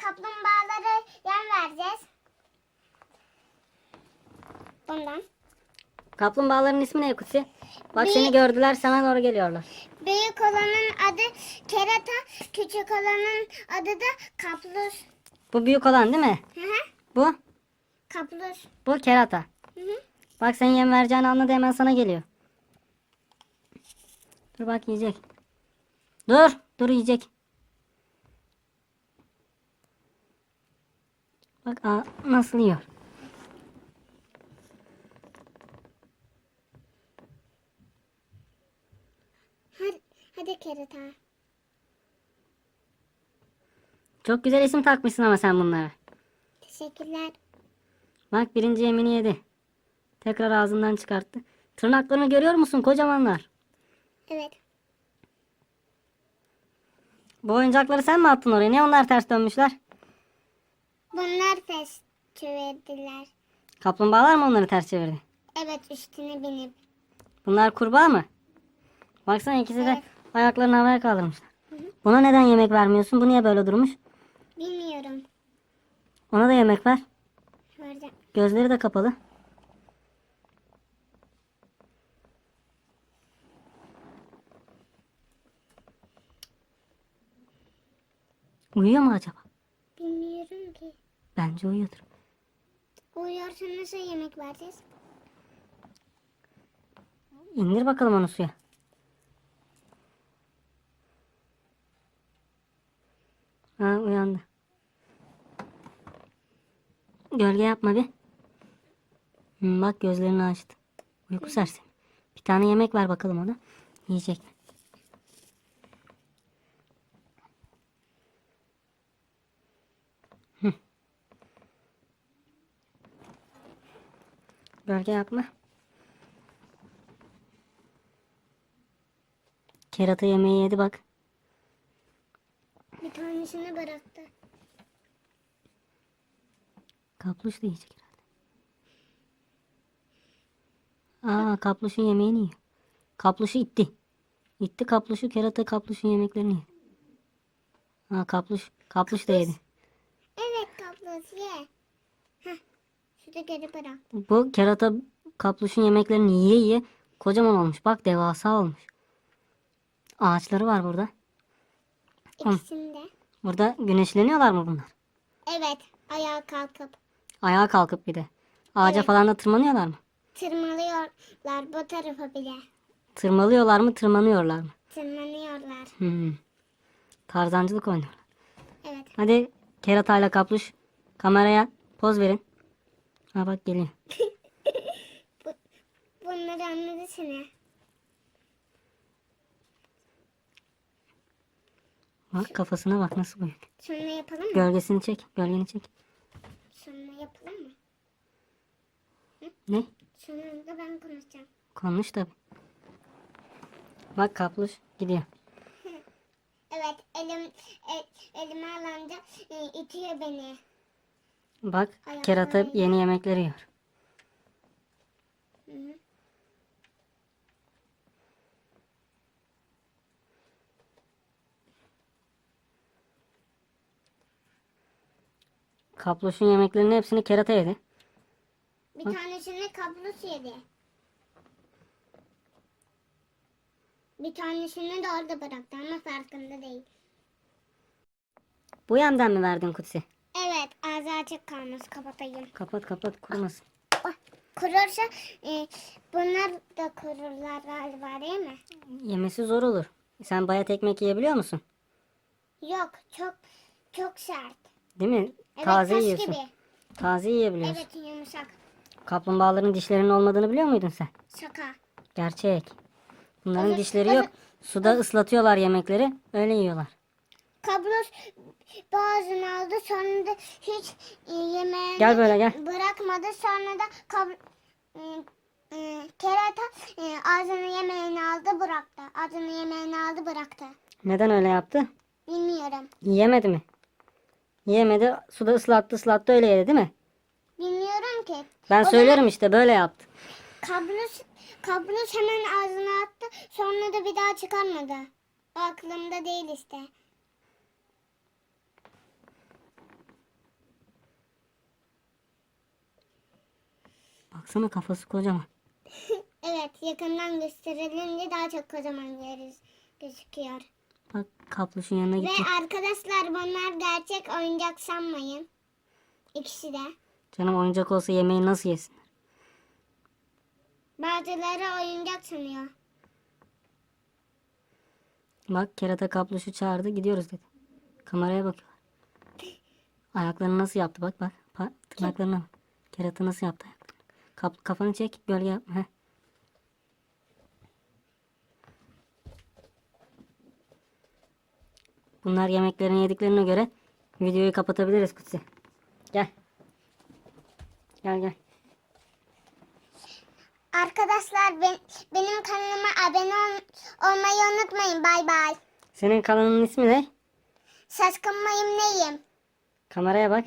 kaplumbağalara yem vereceğiz. Bundan. Kaplumbağaların ismi ne Kutsi? Bak Bir- seni gördüler sana doğru geliyorlar. Büyük olanın adı kerata, küçük olanın adı da kaplus. Bu büyük olan değil mi? Hı hı. Bu? Kaplus. Bu kerata. Hı hı. Bak sen yem vereceğini anladı hemen sana geliyor. Dur bak yiyecek. Dur. Dur yiyecek. Bak nasıl yiyor. Hadi, hadi kerata. Çok güzel isim takmışsın ama sen bunlara. Teşekkürler. Bak birinci yemini yedi. Tekrar ağzından çıkarttı. Tırnaklarını görüyor musun kocamanlar? Evet. Bu oyuncakları sen mi attın oraya? Ne onlar ters dönmüşler? Bunlar ters çevirdiler. Kaplumbağalar mı onları ters çevirdi? Evet üstüne binip. Bunlar kurbağa mı? Baksana ikisi de ayaklarını havaya kaldırmışlar. Buna neden yemek vermiyorsun? Bu niye böyle durmuş? Bilmiyorum. Ona da yemek ver. Vereceğim. Gözleri de kapalı. Uyuyor mu acaba? Bilmiyorum ki. Bence uyuyordur. Uyuyorsa nasıl yemek vereceğiz? İndir bakalım onu suya. Ha uyandı. Gölge yapma bir. Hı, bak gözlerini açtı. Uyku sersemi. Bir tane yemek ver bakalım ona. Yiyecek Gölge yapma. Kerata yemeği yedi bak. Bir tanesini bıraktı. Kapluş da yiyecek herhalde. Aa kapluşun yemeğini yiyor. Kapluşu itti. İtti kapluşu kerata kapluşun yemeklerini yedi. Aa kapluş. Kapluş da yedi. Evet kaplası ye. Şurada geri bırak. Bu kerata kapluşun yemeklerini yiye yiye kocaman olmuş. Bak devasa olmuş. Ağaçları var burada. İkisinde. Burada güneşleniyorlar mı bunlar? Evet. Ayağa kalkıp Ayağa kalkıp bir de. Ağaca Evet. falan da tırmanıyorlar mı? tırmalıyorlar bu tarafa bile. Tırmalıyorlar mı tırmanıyorlar mı? Tırmanıyorlar. Hmm. Tarzancılık oynuyorlar. Evet. Hadi keratayla kapluş kameraya poz verin. Ha bak geliyor. Bu, bunları anladı seni. Bak kafasına bak nasıl büyük. Sonra yapalım mı? Gölgesini çek. Gölgeni çek. Sonra yapalım mı? Ne? Sonra da ben konuşacağım. Konuş tabi. Bak kapluş gidiyor. Evet elim e, elime alınca e, itiyor beni. Bak Ayakları kerata yiyor. yeni yemekleri yiyor. Hı hı. Kapluşun yemeklerinin hepsini kerata yedi. Bir tanesini kablus yedi. Bir tanesini de orada bıraktı ama farkında değil. Bu yemden mi verdin Kutsi? Evet açık kalmış kapatayım. Kapat kapat kurumasın. Ah, Kurursa e, bunlar da kururlar galiba değil mi? Yemesi zor olur. Sen bayat ekmek yiyebiliyor musun? Yok çok çok sert. Değil mi? Evet Taze taş yiyorsun. gibi. Taze yiyebiliyorsun. Evet yumuşak. Kaplumbağaların dişlerinin olmadığını biliyor muydun sen? Şaka. Gerçek. Bunların Evet, dişleri evet. yok. Suda ıslatıyorlar yemekleri. Öyle yiyorlar. Kablos boğazını aldı sonra da hiç e, yemeğini Gel böyle, gel. bırakmadı. Sonra da kab e, e, kerata e, ağzını yemeğini aldı bıraktı. Ağzını yemeğini aldı bıraktı. Neden öyle yaptı? Bilmiyorum. Yiyemedi mi? Yiyemedi. Suda ıslattı ıslattı öyle yedi değil mi? Bilmiyorum ki. Ben O söylüyorum işte böyle yaptı. Kablos, kablos hemen ağzına attı. Sonra da bir daha çıkarmadı. O aklımda değil işte. Baksana kafası kocaman. Evet yakından gösterilince daha çok kocaman yeriz gözüküyor. Bak kapluşun yanına Ve gitti. arkadaşlar bunlar gerçek oyuncak sanmayın. İkisi de. Canım oyuncak olsa yemeği nasıl yesin? Bazıları oyuncak sanıyor. Bak kerata kapluşu çağırdı gidiyoruz dedi. Kameraya bakıyorlar. Ayaklarını nasıl yaptı bak bak. Tırnaklarına bak. Kerata nasıl yaptı. Kap- kafanı çek gölge yapma. Heh. Bunlar yemeklerini yediklerine göre videoyu kapatabiliriz Kutsi. Gel. Gel gel. Arkadaşlar ben, benim kanalıma abone ol- olmayı unutmayın. Bay bay. Senin kanalının ismi ne? Şaşkın mıyım neyim? Kameraya bak.